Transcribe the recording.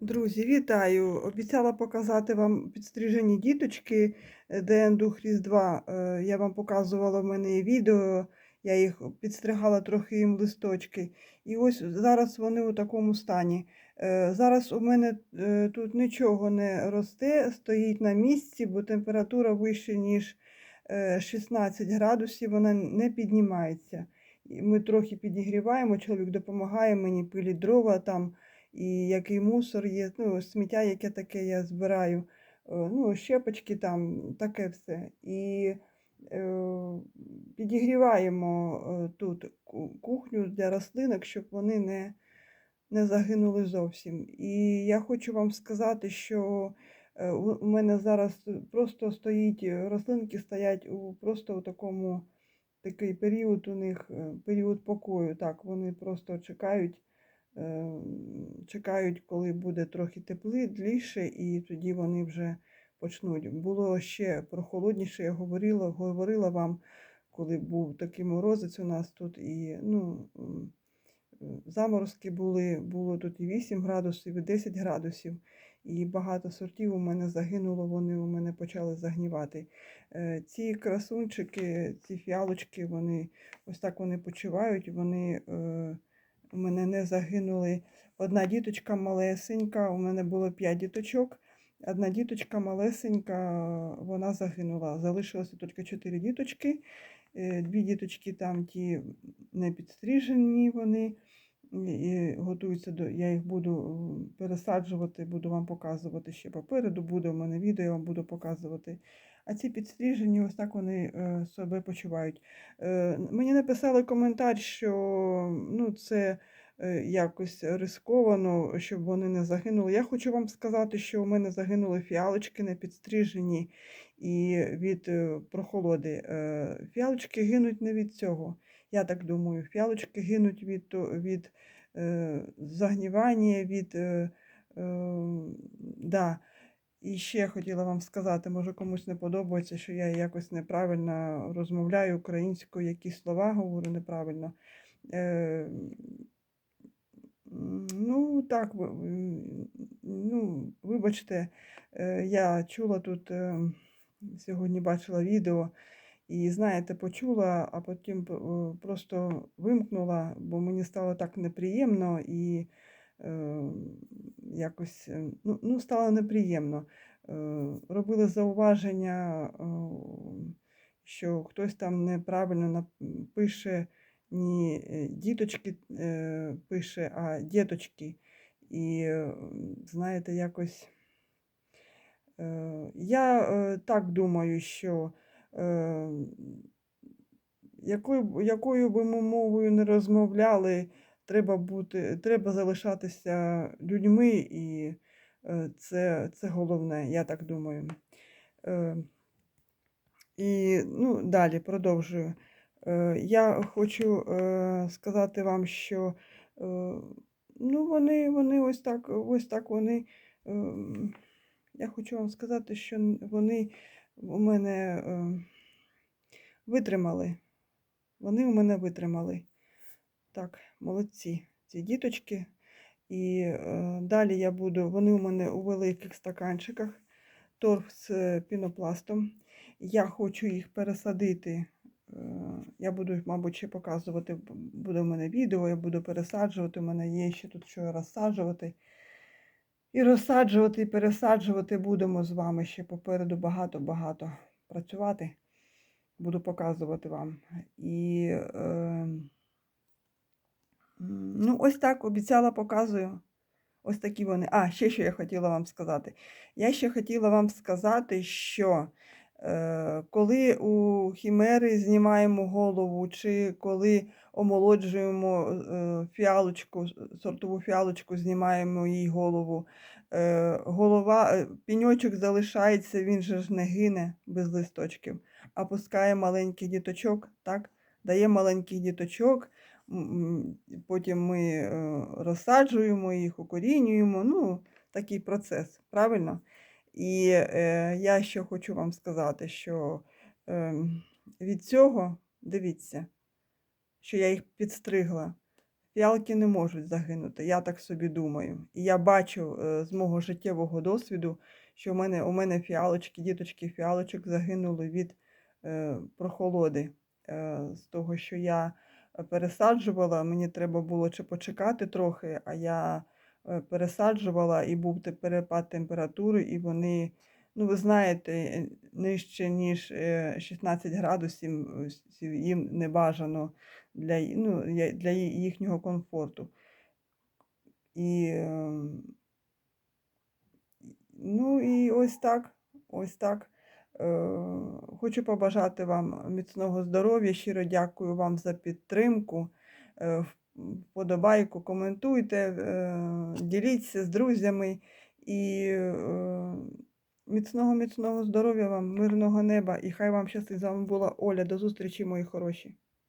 Друзі, вітаю! Обіцяла показати вам підстрижені діточки е, ДН Дух Різдва. Е, Я вам показувала в мене відео, я їх підстригала трохи їм листочки. І ось зараз вони у такому стані. Е, Зараз у мене е, тут нічого не росте, стоїть на місці, бо температура вища, ніж е, 16 градусів, вона не піднімається. Ми трохи підігріваємо, чоловік допомагає мені пилить дрова там і який мусор є, ну, сміття, яке таке я збираю, е, ну, щепочки там, таке все. І е, підігріваємо е, тут кухню для рослинок, щоб вони не, не загинули зовсім. І я хочу вам сказати, що у мене зараз просто стоїть, рослинки стоять у просто у такому такий період у них, період покою. Так, вони просто чекають чекають, коли буде трохи тепліше, і тоді вони вже почнуть. Було ще прохолодніше, я говорила, говорила вам, коли був такий морозець у нас тут, і ну, заморозки були, було тут і 8 градусів, і 10 градусів. І багато сортів у мене загинуло, вони у мене почали загнівати. Е, Ці красунчики, ці фіалочки, вони ось так вони почувають, вони е, у мене не загинули. Одна діточка малесенька, у мене було 5 діточок. Одна діточка малесенька, вона загинула. Залишилося тільки 4 діточки. Е, Дві діточки там ті не підстрижені вони. І готуються до. Я їх буду пересаджувати, буду вам показувати ще попереду. Буде у мене відео, я вам буду показувати. А ці підстрижені, ось так вони е, себе почувають. Е, Мені написали коментар, що ну, це е, якось рисковано, щоб вони не загинули. Я хочу вам сказати, що у мене загинули фіалочки не підстрижені і від прохолоди. Фіалочки гинуть не від цього. Я так думаю, фіалочки гинуть від, від е, загнівання, від. Е, е, да. І ще хотіла вам сказати, може комусь не подобається, що я якось неправильно розмовляю українською, якісь слова говорю неправильно. Е, ну, так, ну, вибачте, е, я чула тут, е, сьогодні бачила відео, і знаєте, почула, а потім просто вимкнула, бо мені стало так неприємно і е, якось е, ну, ну, стало неприємно. Е, робили зауваження, е, що хтось там неправильно пише не е, діточки е, пише, а діточки. І е, знаєте, якось. Е, Я е, так думаю, що якою, б- якою би ми мовою не розмовляли, треба бути, треба залишатися людьми, і е, це, це головне, я так думаю. Е, І ну, далі продовжую. Е, Я хочу е, сказати вам, що ну, вони, вони ось так, ось так вони. ем, я хочу вам сказати, що вони у мене е, витримали. Вони у мене витримали. Так, молодці, ці діточки. І е, далі я буду, вони у мене у великих стаканчиках, торф з пінопластом. Я хочу їх пересадити. е, Я буду, мабуть, ще показувати, буде в мене відео, я буду пересаджувати. У мене є ще тут що розсаджувати. І розсаджувати, і пересаджувати будемо з вами ще попереду багато-багато працювати. Буду показувати вам. І е, ну, ось так обіцяла, показую. Ось такі вони. А, ще що я хотіла вам сказати. Я ще хотіла вам сказати, що е, коли у хімери знімаємо голову, чи коли омолоджуємо е, фіалочку, сортову фіалочку, знімаємо їй голову, е, голова, е, піньочок залишається, він же ж не гине без листочків, а пускає маленьких діточок, так? Дає маленьких діточок. Потім ми розсаджуємо їх, укорінюємо. Ну, такий процес, правильно? І е, я ще хочу вам сказати, що е, від цього, дивіться, що я їх підстригла. фіалки не можуть загинути. Я так собі думаю. І я бачу е, з мого життєвого досвіду, що в мене, у мене фіалочки, діточки фіалочок загинули від е, прохолоди. Е, з того, що я пересаджувала, мені треба було чи почекати трохи, а я е, пересаджувала і був перепад температури, і вони, ну ви знаєте, нижче, ніж е, 16 градусів е, їм не бажано для, ну, для їхнього комфорту. І, ем, ну, і ось так, ось так. Е, Хочу побажати вам міцного здоров'я. Щиро дякую вам за підтримку. Е, Вподобайку, коментуйте, діліться з друзями і міцного, міцного здоров'я вам, мирного неба і хай вам щастить. З вами була Оля. До зустрічі, мої хороші.